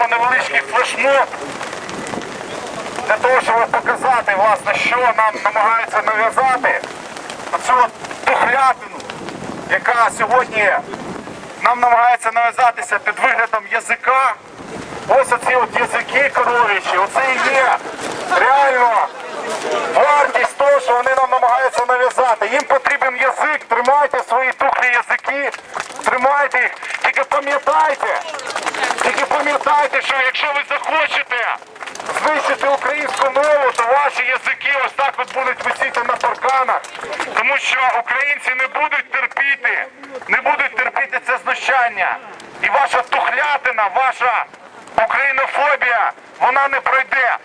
проведемо невеличкий флешмоб для того, щоб показати, власне, що нам намагаються нав'язати. Оцю тухлятину, яка сьогодні нам намагається нав'язатися під виглядом язика. Ось оці от язики коров'ячі, оце і є реально вартість того, що вони нам намагаються нав'язати. Їм потрібен язик, тримайте свої тухлі язики, тримайте їх. Тільки пам'ятайте, пам'ятайте, що якщо ви захочете знищити українську мову, то ваші язики ось так от будуть висіти на парканах. Тому що українці не будуть терпіти, не будуть терпіти це знущання. І ваша тухлятина, ваша українофобія, вона не пройде.